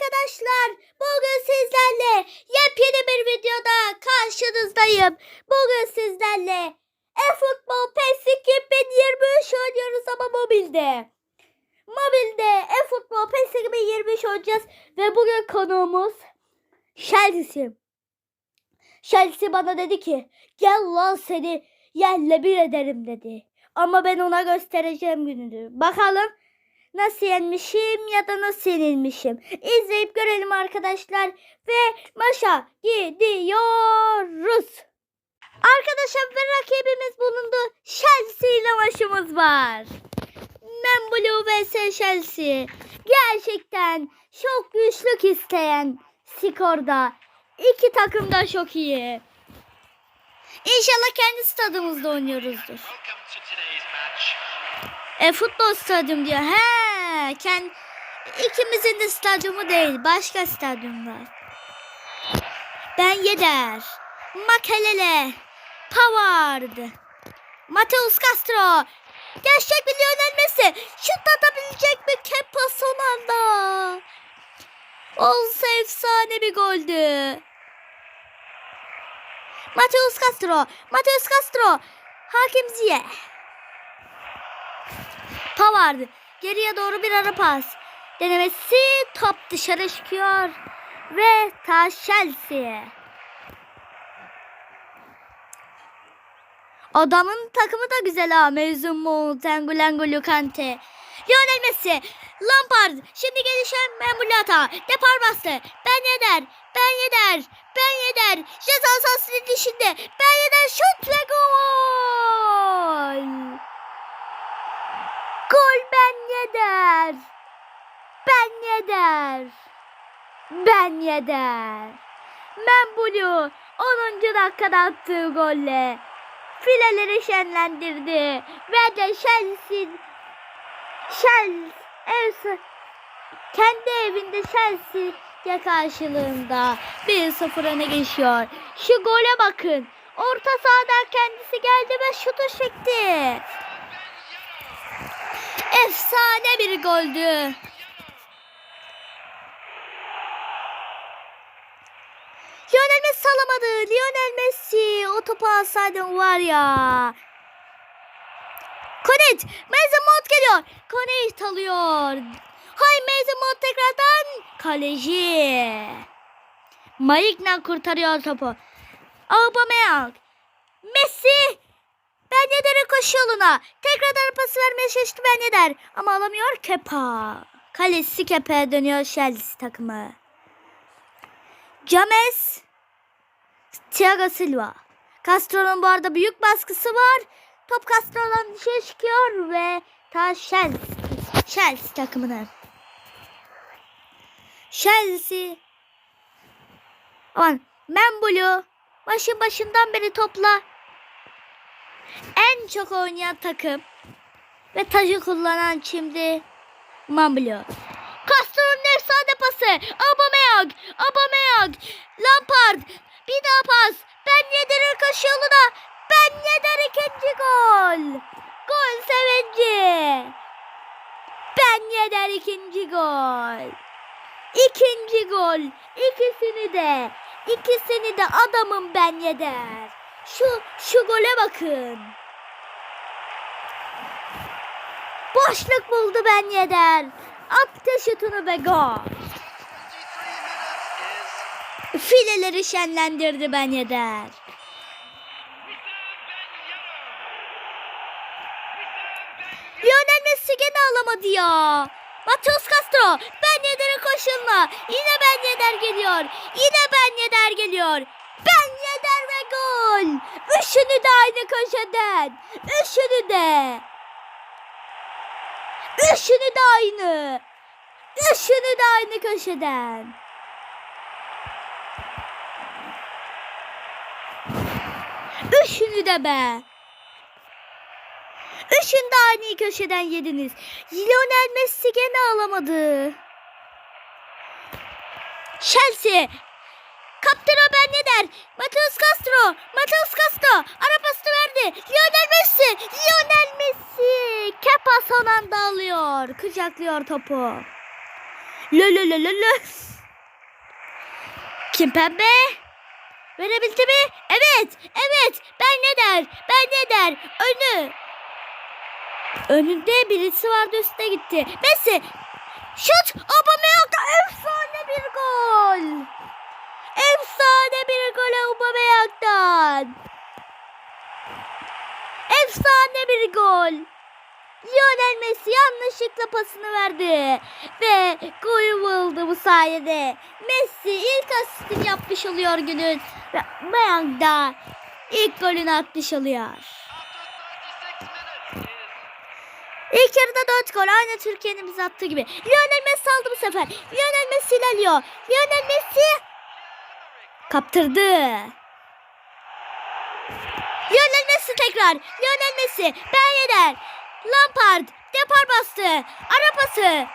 arkadaşlar. Bugün sizlerle yepyeni bir videoda karşınızdayım. Bugün sizlerle eFootball PES 2023 oynuyoruz ama mobilde. Mobilde eFootball PES 2023 oynayacağız ve bugün konuğumuz Chelsea. Chelsea bana dedi ki gel lan seni yerle bir ederim dedi. Ama ben ona göstereceğim gününü. Bakalım nasıl yenmişim ya da nasıl yenilmişim. İzleyip görelim arkadaşlar. Ve maşa gidiyoruz. Arkadaşlar ve rakibimiz bulundu. Chelsea ile maçımız var. Men Blue vs Chelsea. Gerçekten çok güçlük isteyen skorda. İki takım da çok iyi. İnşallah kendi stadımızda oynuyoruzdur. E futbol stadyum diyor. He, kend ikimizin de stadyumu değil, başka stadyum var. Ben Yeder, Makelele, Pavard, Mateus Castro. Gerçek bir Lionel Messi. Şut atabilecek mi Kepa son anda? Olsa efsane bir goldü. Mateus Castro, Mateus Castro. Hakim Ziyeh. Pavard geriye doğru bir ara pas. Denemesi top dışarı çıkıyor ve ta Chelsea. Adamın takımı da güzel ha. Mezun Mount, N'Golo Kante. Lionel Messi, Lampard, şimdi gelişen Memulata, depar bastı. Ben Yeder, Ben Yeder, Ben Yeder. Ceza sahasının dışında. Ben Yeder şut ve. Gol Ben Yeder. Ben Yeder. Ben Yeder. Membulu 10. dakikada attığı golle fileleri şenlendirdi ve de Chelsea Chelsea ev kendi evinde Chelsea'ye karşılığında 1-0 öne geçiyor. Şu gole bakın. Orta sahadan kendisi geldi ve şutu çekti. Efsane bir goldü. Lionel Messi alamadı. Lionel Messi o topu alsaydın var ya. Konet. Mason Mount geliyor. Konet alıyor. Hay Mason Mount tekrardan. Kaleci. Malik'le kurtarıyor topu. Aubameyang. Ben koşu yoluna. Tekrardan pası vermeye çalıştı Ben Yeder. Ama alamıyor Kepa. Kalesi Kepa'ya dönüyor Chelsea takımı. James. Thiago Silva. Castro'nun bu arada büyük baskısı var. Top Castro'dan dışarı çıkıyor ve ta Chelsea, Chelsea takımına. Chelsea. Aman Membulu başın başından beri topla en çok oynayan takım ve tacı kullanan şimdi Membulu. Castro'nun efsane pası. Aubameyang. Aubameyang. Lampard. Bir daha pas. Ben Yeder'in koşu yoluna. Ben Yeder ikinci gol. Gol sevinci. Ben Yeder ikinci gol. İkinci gol. İkisini de. ikisini de adamım Ben Yeder. Şu şu gole bakın. Boşluk buldu Ben Yeder. Attı şutunu ve gol. 23 minutes is Fileleri şenlendirdi Ben Yeder. Lionel Messi gene alamadı ya. Mateus Castro. Ben Yeder'e koşulma. Yine Ben Yeder geliyor. Yine Ben Yeder geliyor. Gol. Üçünü de aynı köşeden. Üçünü de. Üçünü de aynı. Üçünü de aynı köşeden. Üçünü de be. Üçünü de aynı köşeden yediniz. Lionel Messi gene alamadı. Chelsea. Kaptana ben ne der? Mateus Castro. Mateus Castro. Arabasını verdi. Lionel Messi. Lionel Messi. Kepa son anda alıyor. Kucaklıyor topu. Lö lö lö lö lö. Kim pembe? Verebildi mi? Evet. Evet. Ben ne der? Ben ne der? Önü. Önünde birisi vardı üstüne gitti. Messi. Şut. Aubameyang'da efsane bir gol. Efsane bir gol Aubameyang'dan. Efsane bir gol. Lionel Messi yanlışlıkla pasını verdi. Ve gol buldu bu sayede. Messi ilk asistini yapmış oluyor günün. Ve Mayang da ilk golünü atmış oluyor. After 36 minutes, İlk yarıda 4 gol aynı Türkiye'nin bize attığı gibi. Lionel Messi aldı bu sefer. Lionel Messi ilerliyor. Lionel Messi kaptırdı. Lionel Messi tekrar. Lionel Messi. Ben Yedder. Lampard. Depar bastı. Ara pası.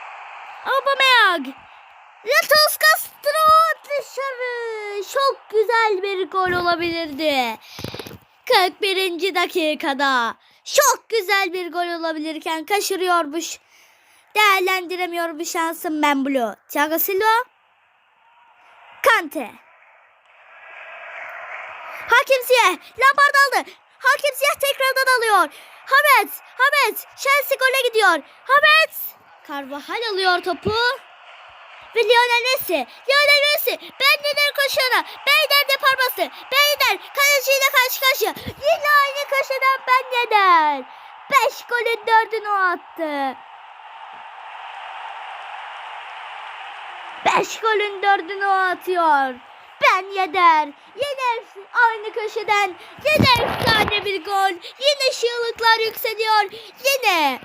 Aubameyang. Latos Castro dışarı. Çok güzel bir gol olabilirdi. 41. dakikada. Çok güzel bir gol olabilirken kaçırıyormuş. Değerlendiremiyor bu şansım ben Blue. Thiago Silva. Kante. Hakim Ziyeh. Lampard aldı. Hakim Ziyeh tekrardan alıyor. Havertz. Havertz. Chelsea gole gidiyor. Havertz. Carvajal alıyor topu. Ve Lionel Messi. Lionel Messi. Ben neden koşuyorlar. Ben neden depar bastı. Ben neden kaleciyle karşı karşıya. Yine aynı köşeden ben neden. Beş golün dördünü o attı. Beş golün dördünü o atıyor. Ben Yeder. Yine aynı köşeden. Yine efsane bir gol. Yine şığlıklar yükseliyor. Yine.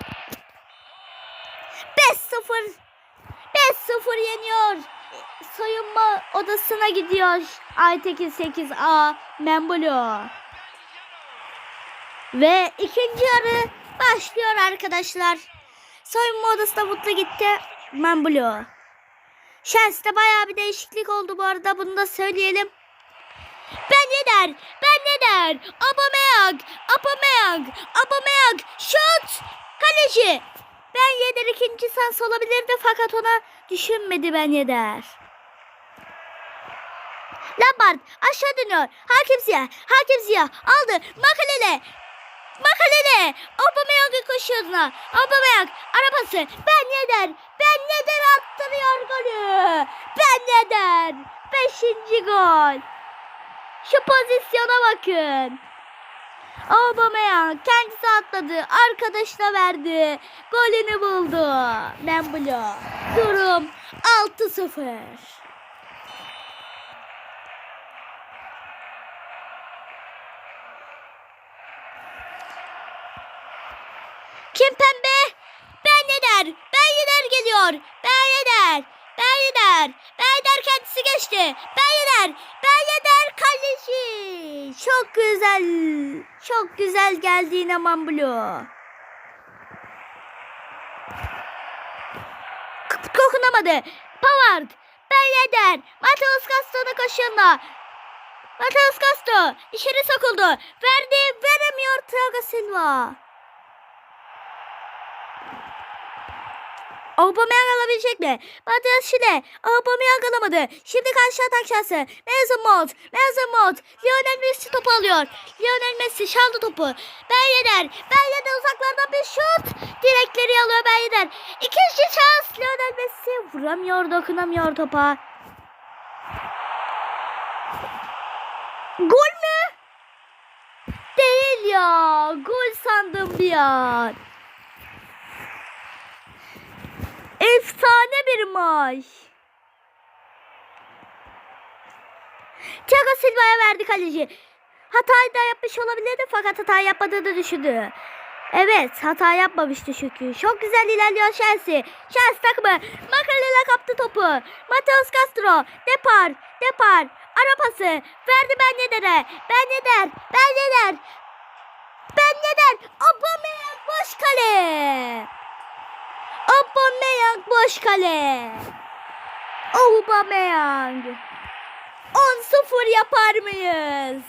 5-0. 5-0 yeniyor. Soyunma odasına gidiyor. Aytekin 8A Membolo. Ve ikinci yarı başlıyor arkadaşlar. Soyunma odasına mutlu gitti. Membolo. Chelsea'de bayağı bir değişiklik oldu bu arada. Bunu da söyleyelim. Ben ne der? Ben ne der? Aubameyang, Aubameyang, Aubameyang, şut, kaleci. Ben Yeder ikinci sans olabilirdi fakat ona düşünmedi Ben Yeder. Lampard aşağı dönüyor. Hakim Ziyah, Hakim Ziyah aldı. Makalele, Makalele. Aubameyang'ın koşuyoruna. Aubameyang arabası. Ben Yeder, Ben Yeder attırıyor golü. Ben Yeder. Beşinci gol. Şu pozisyona bakın. Aubameyang kendisi atladı. Arkadaşına verdi. Golünü buldu. Membolo. Durum 6-0. Kim pembe? Ben Yeder. Ben Yeder geliyor. Ben Yeder. Ben Yeder. Ben Yeder kendisi geçti. Ben Yeder. Ben Yeder kaleci. Çok güzel. Çok güzel geldi yine Mambulu. K- Dokunamadı. Pavard. Ben Yeder. Mateus Castro'nun koşuyoruna. Mateus Castro içeri sokuldu. Verdi. Veremiyor Thiago Silva. Aubameyang alabilecek mi? Matias Şile. Aubameyang alamadı. Şimdi karşı atak şansı. Mason Mount. Mason Mount. Lionel Messi topu alıyor. Lionel Messi çaldı topu. Ben Yeder. Ben Yeder uzaklardan bir şut. Direkleri alıyor Ben Yeder. İkinci şans. Lionel Messi vuramıyor dokunamıyor topa. Gol mü? Değil ya. Gol sandım bir an. Efsane bir maç. Thiago Silva'ya verdi kaleci. Hatayı da yapmış olabilirdi fakat hata yapmadığını düşündü. Evet hata yapmamıştı çünkü. Çok güzel ilerliyor Chelsea. Chelsea takımı Makalele kaptı topu. Mateus Castro. Depar. Depar. Ara pası. Verdi Ben Yedder'e. Ben Yedder. Ben Yedder. Ben Yedder. Aubameyang boş kale. Aubameyang boş kale. Aubameyang. 10-0 yapar mıyız?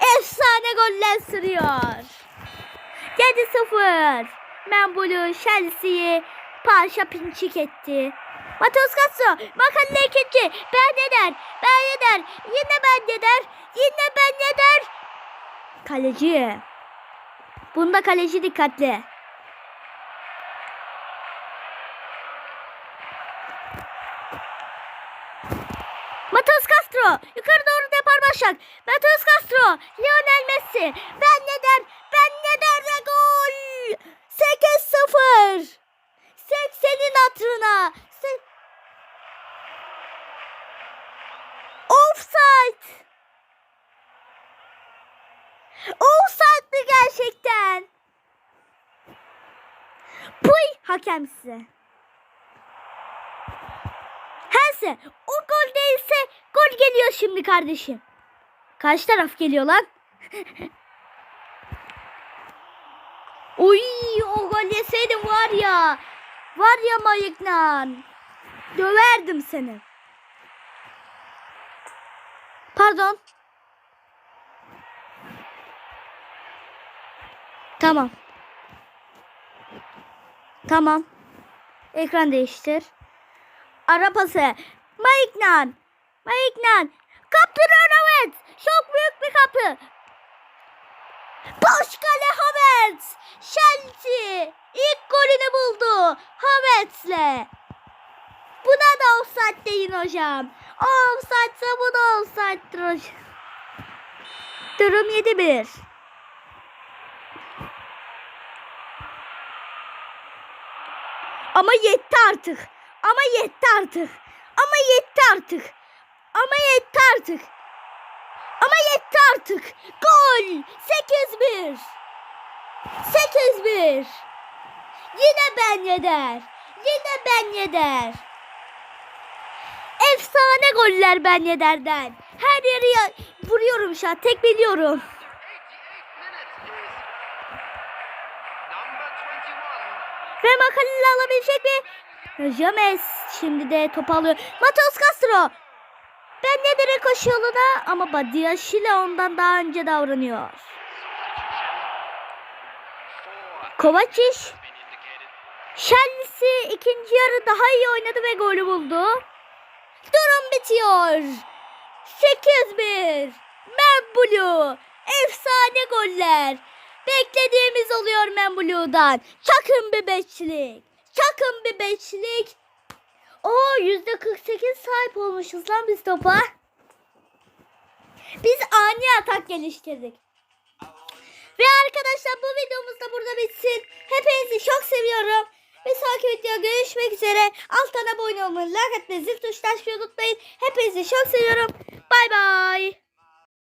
Efsane goller sürüyor. 7-0. Membulu Chelsea'yi parça pinçik etti. Matheus Castro. Mahalle ikinci. Ben Yedder. Ben Yedder. Yine ben Yedder. Yine ben Yedder. Kaleci. Bunda kaleci dikkatli. Matheus Castro. Yukarı doğru depar başak. Matheus Castro. Lionel Messi. Ben neden? Ben neden ve gol? 8-0. 80'in hatırına. Se- Offside. Offside'dı gerçekten. Puy hakemsi. Herse o gol değilse gol geliyor şimdi kardeşim. Kaç taraf geliyor lan? Oy o gol yeseydim var ya. Var ya mayıknan. Döverdim seni. Pardon. Tamam. Tamam. Ekran değiştir. Ara pası. Maiknan. Maiknan. Kaptırıyor evet. Çok büyük bir kapı. Boş kale Havertz. Chelsea ilk golünü buldu. Havertz'le. Buna da offside deyin hocam. O offside'sa bu da offside'dir hocam. Durum 7-1. Ama yetti artık. Ama yetti artık. Ama yetti artık. Ama yetti artık. Ama yetti artık. Gol. 8-1. 8-1. Yine ben yeder. Yine ben yeder. Efsane goller ben yederden. Her yeri ya- vuruyorum şu an. Tek biliyorum. Number 21. Ve Makaleli alabilecek mi? James şimdi de top alıyor. Matheus Castro. Ben ne direkt koşu yoluna ama Badiashile ondan daha önce davranıyor. Kovacic. Chelsea ikinci yarı daha iyi oynadı ve golü buldu. Durum bitiyor. 8-1. Membulu. Efsane goller. Beklediğimiz oluyor Membulu'dan. Çakın bir beşlik. Çakın bir beşlik. Oo %48 sahip olmuşuz lan biz topa. Biz ani atak geliştirdik. Ve arkadaşlar bu videomuz da burada bitsin. Hepinizi çok seviyorum. Bir sonraki videoda görüşmek üzere. Alttan abone olmayı, like atmayı, zil açmayı unutmayın. Hepinizi çok seviyorum. Bay bay.